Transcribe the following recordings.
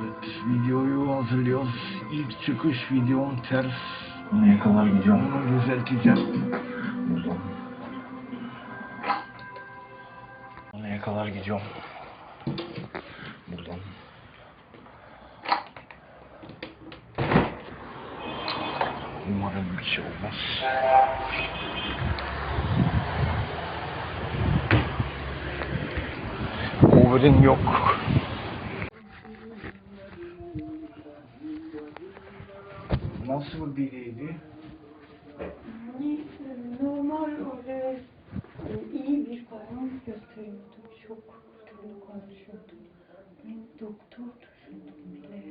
Evet, videoyu hazırlıyoruz. İlk çıkış videom ters. Neye kadar gidiyorum? Onu düzelteceğim. Buradan. Neye kadar gidiyorum? Buradan. Umarım bir şey olmaz. Over'in yok. Nasıl biriydi? Yani normal öyle e, iyi bir bayan gösteriyordu. Çok türlü konuşuyordu. Ben doktor düşündüm bile.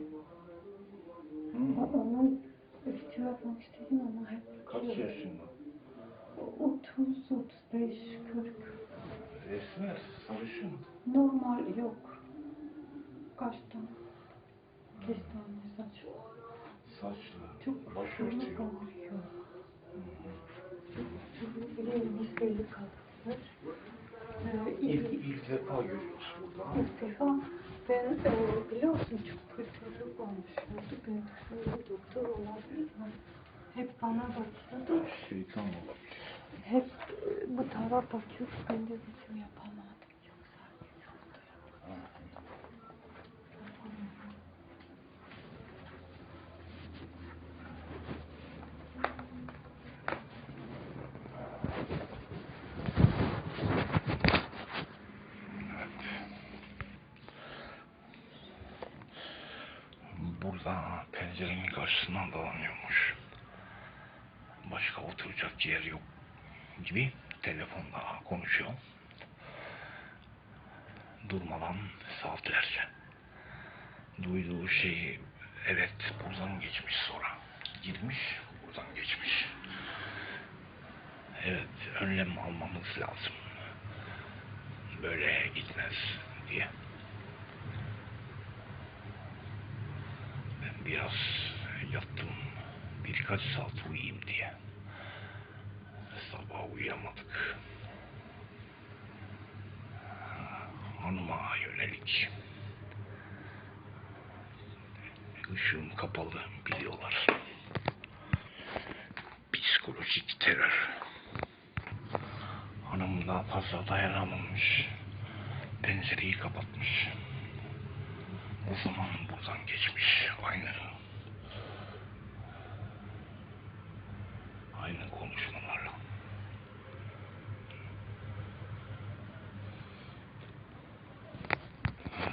Ama onun iftira atmak istedim ama hep Kaç yaşında? 30, 35, 40. Esmer, sarışın. Normal yok. Kaçtan? Kestane saç. Saçlı. Çok Başörtü yok. konuşuyor. Çok bile liseli kadınlar. Ee, İlk, ilk- defa görüyoruz burada. İlk defa ben e, biliyorsun çok kötülük konuşuyordu. Ben şöyle doktor olabilir mi? Hep bana bakıyordu. Şeytan olabilir. Hep e, bu tarafa bakıyor. Ben de bizim yapamadım. Burada pencerenin karşısına dolanıyormuş. Başka oturacak yer yok gibi telefonda konuşuyor. Durmadan saatlerce. Duyduğu şeyi evet buradan geçmiş sonra. Girmiş buradan geçmiş. Evet önlem almamız lazım. Böyle gitmez diye. Ben biraz yattım. Birkaç saat uyuyayım diye. Sabah uyuyamadık. Hanıma yönelik. Işığım kapalı biliyorlar. Psikolojik terör. Hanım daha fazla dayanamamış. Pencereyi kapatmış. O zaman buradan geçmiş. Aynı. Aynı konuşmalarla.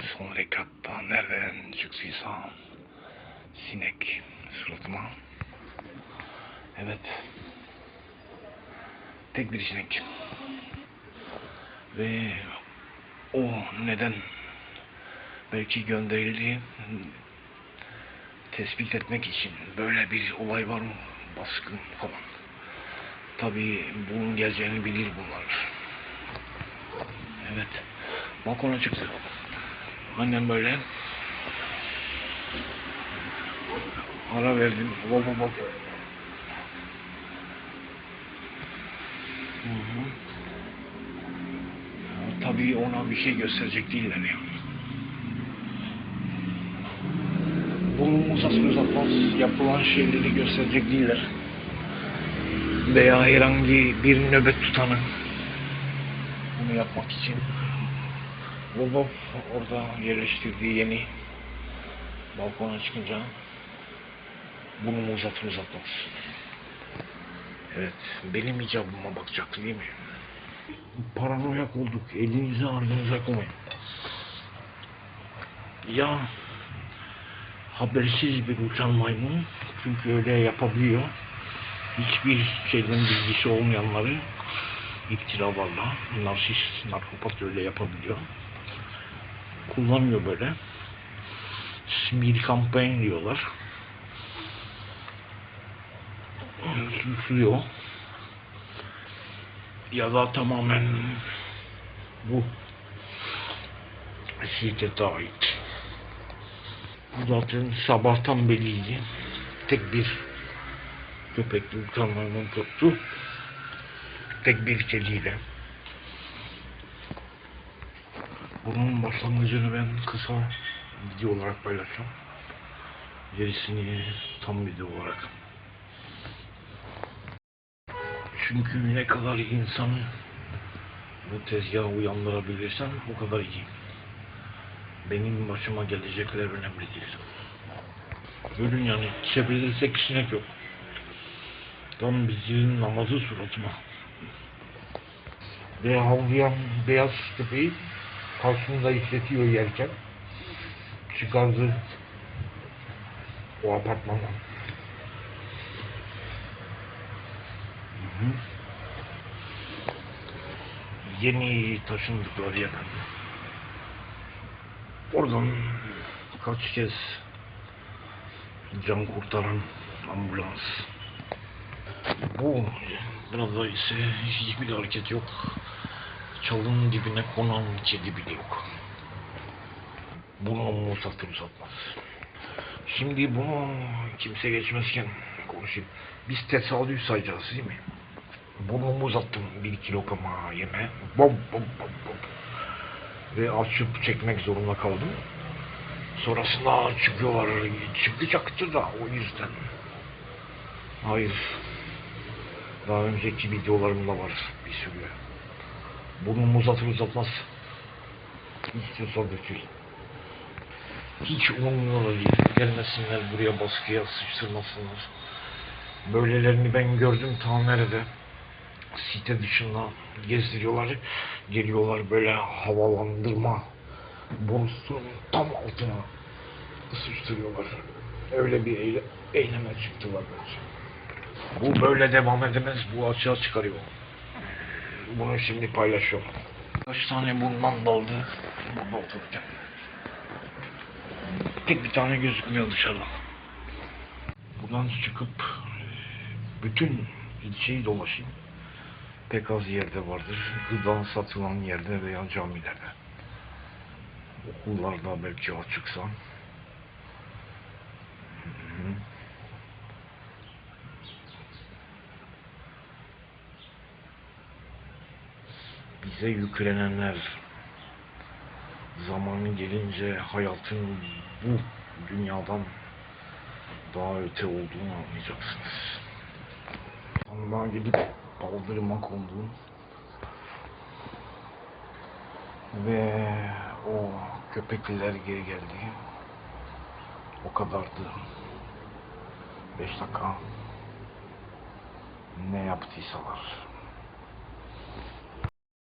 Son rekatta nereden çıktıysa sinek suratıma. Evet. Tek bir sinek. Ve o neden belki gönderildi tespit etmek için böyle bir olay var mı baskın falan tabi bunun geleceğini bilir bunlar evet balkona çıktı annem böyle. Ara verdim. Bol bol bol. Ya, tabii ona bir şey gösterecek değiller yani. Bunu uzatma uzatmaz yapılan şeyleri gösterecek değiller. Veya herhangi bir nöbet tutanın bunu yapmak için Volvo orada yerleştirdiği yeni balkona çıkınca bunu mu uzatır uzatmaz. Evet, benim icabıma bakacak değil mi? Paranoyak olduk. Elinizi ardınıza koymayın. Ya habersiz bir uçan maymun çünkü öyle yapabiliyor. Hiçbir şeyden bilgisi olmayanları iftiralarla narsist, narkopat öyle yapabiliyor. Kullanıyor böyle. Smear campaign diyorlar. Suçluyor. Ya da tamamen bu şiddete ait. Bu zaten sabahtan belliydi. Tek bir köpekli uçan maymun tuttu. Tek bir kediyle. Bunun başlangıcını ben kısa video olarak paylaşacağım. Gerisini tam video olarak. Çünkü ne kadar insanı bu tezgaha uyandırabilirsem o kadar iyi. Benim başıma gelecekler önemli değil. Bölün yani çevirirsek sinek yok. Tam bizim namazı suratıma. Ve havlayan beyaz köpeği karşımda işletiyor yerken çıkardı o apartmandan. Hı hı. Yeni taşındıkları yakın. Oradan kaç kez can kurtaran ambulans. Bu burada ise hiçbir hareket yok. Çalının dibine konan kedi bile yok. Bunu uzatır uzatmaz. Şimdi bunu kimse geçmezken konuşayım. Biz tesadüf sayacağız değil mi? Burnumu uzattım bir iki lokama yeme. Bom bom bom bom. Ve açıp çekmek zorunda kaldım. Sonrasında çıkıyorlar. Çıkacaktı da o yüzden. Hayır. Daha önceki videolarımda var bir sürü. Burnumu uzatır uzatmaz. Tesadüf değil. Hiç umurumda değil. Gelmesinler buraya baskıya sıçtırmasınlar. Böylelerini ben gördüm ta nerede. Site dışında gezdiriyorlar. Geliyorlar böyle havalandırma borusunun tam altına sıçtırıyorlar. Öyle bir eyle, eyleme çıktılar bence. Bu böyle devam edemez. Bu açığa çıkarıyor. Bunu şimdi paylaşıyorum. Kaç tane bundan daldı. Burada otururken. Tek bir tane gözükmüyor dışarıda. Buradan çıkıp bütün ilçeyi dolaşayım. Pek az yerde vardır. Gıda satılan yerde veya camilerde. Okullarda belki açıksa. Hı hı. Bize yüklenenler zamanı gelince hayatın bu dünyadan daha öte olduğunu anlayacaksınız. Ondan gidip baldırıma kondum. Ve o köpekliler geri geldi. O kadardı. Beş dakika ne yaptıysalar.